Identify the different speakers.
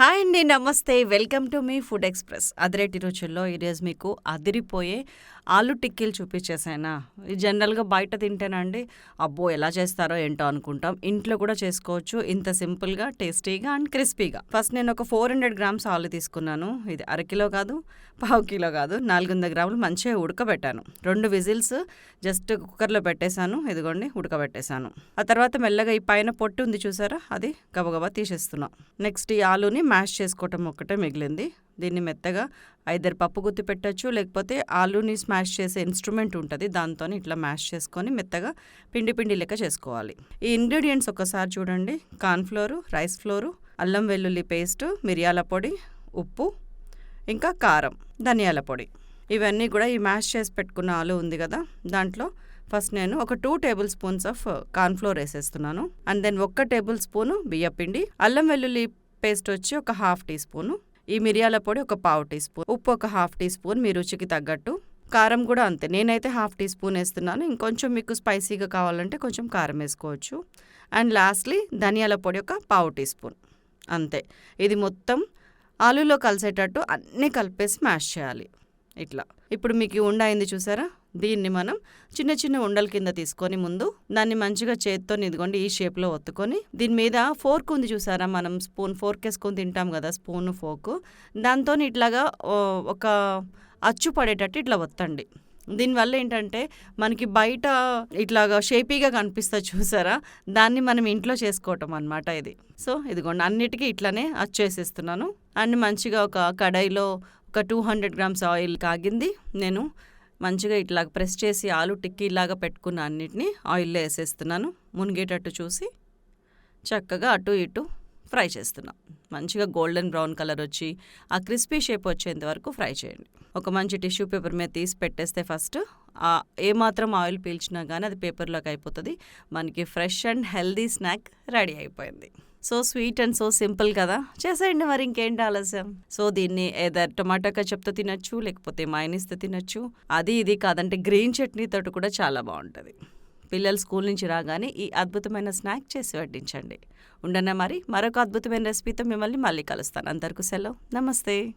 Speaker 1: Hi అండి నమస్తే. Welcome to మీ ఫుడ్ ఎక్స్ప్రెస్. అదిరేటి రుచుల్లో ఈరోజు మీకు అదిరిపోయే ఆలు టిక్కీలు చూపించేసానా? జనరల్గా బయట తింటేనండి అబ్బో ఎలా చేస్తారో ఏంటో అనుకుంటాం. ఇంట్లో కూడా చేసుకోవచ్చు. ఇంత సింపుల్గా టేస్టీగా అండ్ క్రిస్పీగా. ఫస్ట్ నేను ఒక ఫోర్ హండ్రెడ్ గ్రామ్స్ ఆలు తీసుకున్నాను. ఇది అరకిలో కాదు పావు కిలో కాదు నాలుగు వందల గ్రాములు మంచిగా ఉడకబెట్టాను. రెండు విజిల్స్ జస్ట్ కుక్కర్లో పెట్టేశాను. ఇదిగోండి ఉడకబెట్టేశాను. ఆ తర్వాత మెల్లగా ఈ పైన పొట్టు ఉంది చూసారా? అది గబగబా తీసేస్తున్నాం. నెక్స్ట్ ఈ ఆలుని మ్యాష్ చేసుకోవటం ఒక్కటే మిగిలింది. దీన్ని మెత్తగా ఐదర్ పప్పు గుత్తి పెట్టచ్చు లేకపోతే ఆలూని స్మాష్ చేసే ఇన్స్ట్రుమెంట్ ఉంటుంది దాంతో ఇట్లా మ్యాష్ చేసుకొని మెత్తగా పిండి పిండి లెక్క చేసుకోవాలి. ఈ ఇంగ్రీడియంట్స్ ఒకసారి చూడండి. కార్న్ఫ్లోరు రైస్ ఫ్లోరు అల్లం వెల్లుల్లి పేస్ట్ మిరియాల పొడి ఉప్పు ఇంకా కారం ధనియాల పొడి. ఇవన్నీ కూడా ఈ మ్యాష్ చేసి పెట్టుకున్న ఆలు ఉంది కదా దాంట్లో ఫస్ట్ నేను ఒక two tablespoons of cornflour వేసేస్తున్నాను. అండ్ దెన్ ఒక్క టేబుల్ స్పూను బియ్యపిండి అల్లం వెల్లుల్లి పేస్ట్ వచ్చి ఒక హాఫ్ టీ స్పూను ఈ మిరియాల పొడి ఒక పావు టీ స్పూన్ ఉప్పు ఒక హాఫ్ టీ స్పూన్ మీ రుచికి తగ్గట్టు. కారం కూడా అంతే. నేనైతే హాఫ్ టీ స్పూన్ వేస్తున్నాను. ఇంకొంచెం మీకు స్పైసీగా కావాలంటే కొంచెం కారం వేసుకోవచ్చు. అండ్ లాస్ట్లీ ధనియాల పొడి ఒక పావు టీ స్పూన్. అంతే. ఇది మొత్తం ఆలూలో కలిసేటట్టు అన్నీ కలిపేసి మ్యాష్ చేయాలి. ఇట్లా. ఇప్పుడు మీకు ఉండ అయింది చూసారా? దీన్ని మనం చిన్న చిన్న ఉండల కింద తీసుకొని ముందు దాన్ని మంచిగా చేతితో ఇదిగోండి ఈ షేప్లో ఒత్తుకొని దీని మీద ఫోర్క్ ఉంది చూసారా? మనం స్పూన్ ఫోర్క్ వేసుకొని తింటాం కదా స్పూన్ ఫోర్క్ దాంతో ఇట్లాగా ఒక అచ్చు పడేటట్టు ఇట్లా ఒత్తండి. దీనివల్ల ఏంటంటే మనకి బయట ఇట్లాగా షేపీగా కనిపిస్తుంది చూసారా? దాన్ని మనం ఇంట్లో చేసుకోవటం అనమాట ఇది. సో ఇదిగోండి అన్నిటికీ ఇట్లానే అచ్చేసేస్తున్నాను అన్ని మంచిగా ఒక కడాయిలో ఒక టూ హండ్రెడ్ గ్రామ్స్ ఆయిల్ కాగింది. నేను మంచిగా ఇట్లా ప్రెస్ చేసి ఆలు టిక్కీలాగా పెట్టుకున్న అన్నిటిని ఆయిల్లో వేసేస్తున్నాను. మునిగేటట్టు చూసి చక్కగా అటు ఇటు ఫ్రై చేస్తున్నాం. మంచిగా గోల్డెన్ బ్రౌన్ కలర్ వచ్చి ఆ క్రిస్పీ షేప్ వచ్చేంత వరకు ఫ్రై చేయండి. ఒక మంచి టిష్యూ పేపర్ మీద తీసి పెట్టేస్తే ఫస్ట్ ఆ ఏమాత్రం ఆయిల్ పీల్చినా కానీ అది పేపర్లోకి అయిపోతుంది. మనకి fresh and healthy snack ready అయిపోయింది. So sweet and so simple కదా. చేసేయండి మరి ఇంకేంటి ఆలస్యం. సో దీన్ని ఏదర్ టొమాటో కచప్తో తినచ్చు లేకపోతే మైనీస్తో తినచ్చు. అది ఇది కాదంటే గ్రీన్ చట్నీతో కూడా చాలా బాగుంటుంది. పిల్లలు స్కూల్ నుంచి రాగానే ఈ అద్భుతమైన స్నాక్ చేసి వడ్డించండి. ఉండనా మరి? మరొక అద్భుతమైన రెసిపీతో మిమ్మల్ని మళ్ళీ కలుస్తాను. అంతవరకు సెలవు. నమస్తే.